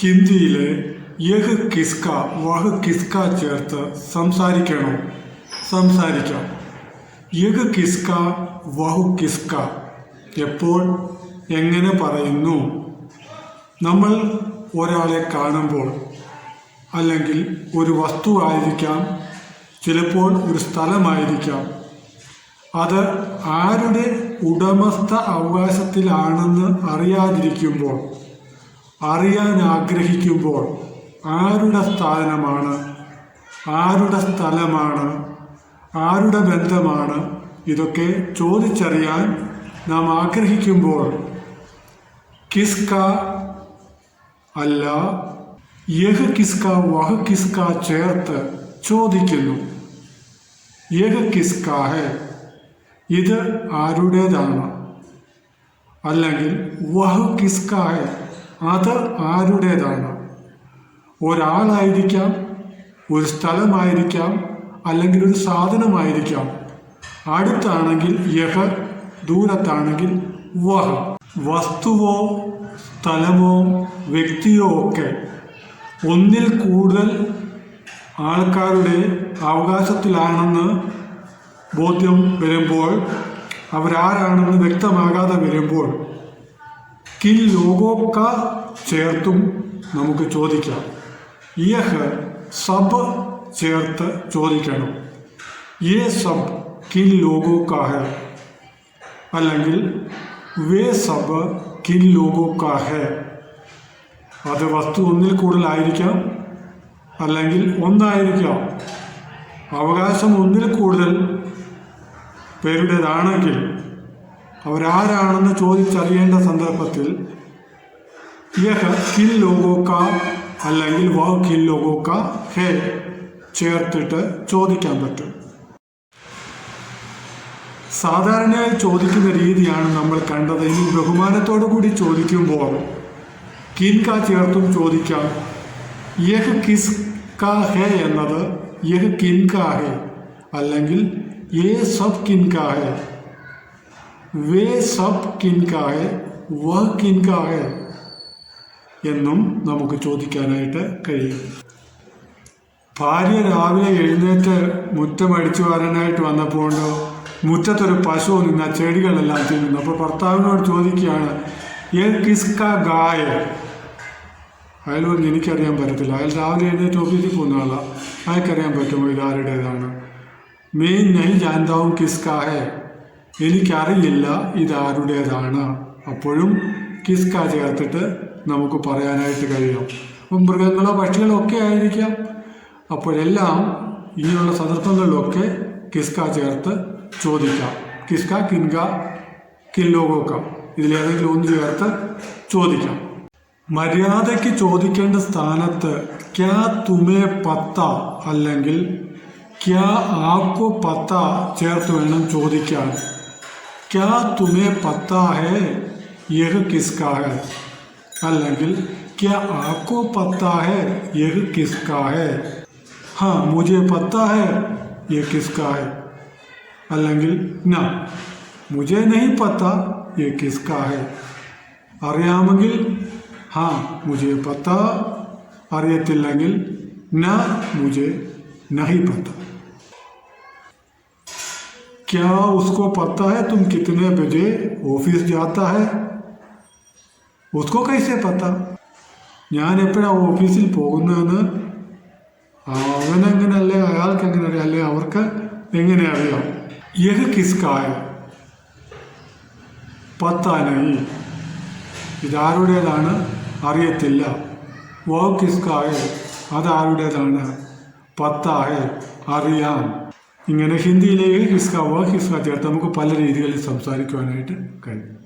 ഹിന്ദിയിലെ യഹ് കിസ്ക വഹ് കിസ്ക ചേർത്ത് സംസാരിക്കണോ. സംസാരിക്കാം. യഹ് കിസ്ക വഹു കിസ്ക. എപ്പോൾ? എങ്ങനെ പറയുന്നു? നമ്മൾ ഒരാളെ കാണുമ്പോൾ അല്ലെങ്കിൽ ഒരു വസ്തു ആയിരിക്കാം ചിലപ്പോൾ ഒരു സ്ഥലമായിരിക്കാം. അത് ആരുടെ ഉടമസ്ഥ അവകാശത്തിലാണെന്ന് അറിയാതിരിക്കുമ്പോൾ അറിയാൻ ആഗ്രഹിക്കുമ്പോൾ ആരുടെ സ്ഥാനമാണ്? ആരുടെ സ്ഥലമാണ്? ആരുടെ ബന്ധമാണ്? ഇതൊക്കെ ചോദിച്ചറിയാൻ നാം ആഗ്രഹിക്കുമ്പോൾ കിസ്ക അല്ല യഹ് കിസ്ക വഹ് കിസ്ക ചേർത്ത് ചോദിക്കുന്നു. യഹ് കിസ്ക ഹെ ഇത് ആരുടേതാണ്? അല്ലെങ്കിൽ വഹ് കിസ്ക ഹെ അത് ആരുടേതാണ്? ഒരാളായിരിക്കാം ഒരു സ്ഥലമായിരിക്കാം അല്ലെങ്കിൽ ഒരു സാധനമായിരിക്കാം. അടുത്താണെങ്കിൽ യഹ ദൂരത്താണെങ്കിൽ വഹ. വസ്തുവോ സ്ഥലമോ വ്യക്തിയോ ഒക്കെ ഒന്നിൽ കൂടുതൽ ആൾക്കാരുടെ അവകാശത്തിലാണെന്ന് ബോധ്യം വരുമ്പോൾ അവരാരാണെന്ന് വ്യക്തമാകാതെ വരുമ്പോൾ കിൻ लोगों का ചേർത്തും നമുക്ക് ചോദിക്കാം. യഹ് സബ് ചേർത്ത് ചോദിക്കണം. യേ സബ് കിൻ ലോഗോ കാ ഹെ അല്ലെങ്കിൽ വേ സബ് കിൻ ലോഗോ കാ ഹെ അത് വസ്തു ഒന്നിൽ കൂടുതലായിരിക്കാം അല്ലെങ്കിൽ ഒന്നായിരിക്കാം? അവകാശം ഒന്നിൽ കൂടുതൽ പേരുടേതാണെങ്കിൽ അവരാരാണെന്ന് ചോദിച്ചറിയേണ്ട സന്ദർഭത്തിൽ കിൽ ലോകോക്ക അല്ലെങ്കിൽ വ കിൽ ലോകോക്ക ഹേ ചേർത്തിട്ട് ചോദിക്കാൻ പറ്റും. സാധാരണയായി ചോദിക്കുന്ന രീതിയാണ് നമ്മൾ കണ്ടത്. ഇനി ബഹുമാനത്തോടു കൂടി ചോദിക്കുമ്പോൾ കിൻക ചേർത്തും ചോദിക്കാം. യഹ് കിസ് കാ ഹേ എന്നത് യഹ് കിൻക ഹേ അല്ലെങ്കിൽ യേ സബ് കിൻക ഹേ വേ का है वह किन का है എന്നും നമുക്ക് ചോദിക്കാനായിട്ട് കഴിയും. ഭാര്യ രാവിലെ എഴുന്നേറ്റ് മുറ്റം അടിച്ചു വരാനായിട്ട് വന്നപ്പോൾ മുറ്റത്തൊരു പശു നിന്ന ചെടികളെല്ലാം തിന്നുന്നു. അപ്പോൾ ഭർത്താവിനോട് ചോദിക്കുകയാണ് ഏ കിസ്ക ഗായ? അയാൾ പറഞ്ഞ് എനിക്കറിയാൻ പറ്റത്തില്ല. അയാൾ രാവിലെ എഴുന്നേറ്റ് ഓഫീസിൽ പോകുന്ന ആളാണ് അയാൾക്കറിയാൻ പറ്റുമോ? ഇതാരുടേതാണ്? മെയിൻ നഹി ജാൻതാവും കിസ്ക ഹേ എനിക്കറിയില്ല ഇതാരുടേതാണ്. അപ്പോഴും കിസ്ക ചേർത്തിട്ട് നമുക്ക് പറയാനായിട്ട് കഴിയും. അപ്പം മൃഗങ്ങളോ പക്ഷികളോ ഒക്കെ ആയിരിക്കാം. അപ്പോഴെല്ലാം ഇനിയുള്ള സന്ദർഭങ്ങളിലൊക്കെ കിസ്ക ചേർത്ത് ചോദിക്കാം. കിസ്ക കിൻക കില്ലോകോക്ക ഇതിലേതെങ്കിലും ഒന്ന് ചേർത്ത് ചോദിക്കാം. മര്യാദയ്ക്ക് ചോദിക്കേണ്ട സ്ഥാനത്ത് ക്യാ തുമേ പത്ത അല്ലെങ്കിൽ ക്യാ ആക്കോ പത്ത ചേർത്ത് വേണം ചോദിക്കാൻ. क्या तुम्हें पता है यह किसका है? अल क्या आपको पता है यह किसका है? हाँ मुझे पता है यह किसका है। अल ना, मुझे नहीं पता यह किसका है। अरे हाँ हाँ मुझे पता। अरे तिलंगिल ना, मुझे नहीं पता। क्या उसको पता है तुम कितने बजे ऑफिस जाता है उसको कैसे पता ഞാൻ എപ്പോഴാണ് ഓഫീസിൽ പോകുന്നതെന്ന് അവനെങ്ങനല്ലേ അയാൾക്ക് എങ്ങനെ അറിയാം അല്ലെ അവർക്ക് എങ്ങനെ അറിയാം യഹ് കിസ്കായ പത്താനായി ഇതാരുടേതാണ് അറിയത്തില്ല വോ കിസ്കായ അതാരുടേതാണ് പത്തായ അറിയാം ഇങ്ങനെ ഹിന്ദിയിലേക്ക് ഹിസ്ക വോ ഹിസ്ക ചേർത്ത് നമുക്ക് പല രീതികളിൽ സംസാരിക്കുവാനായിട്ട് കഴിയും.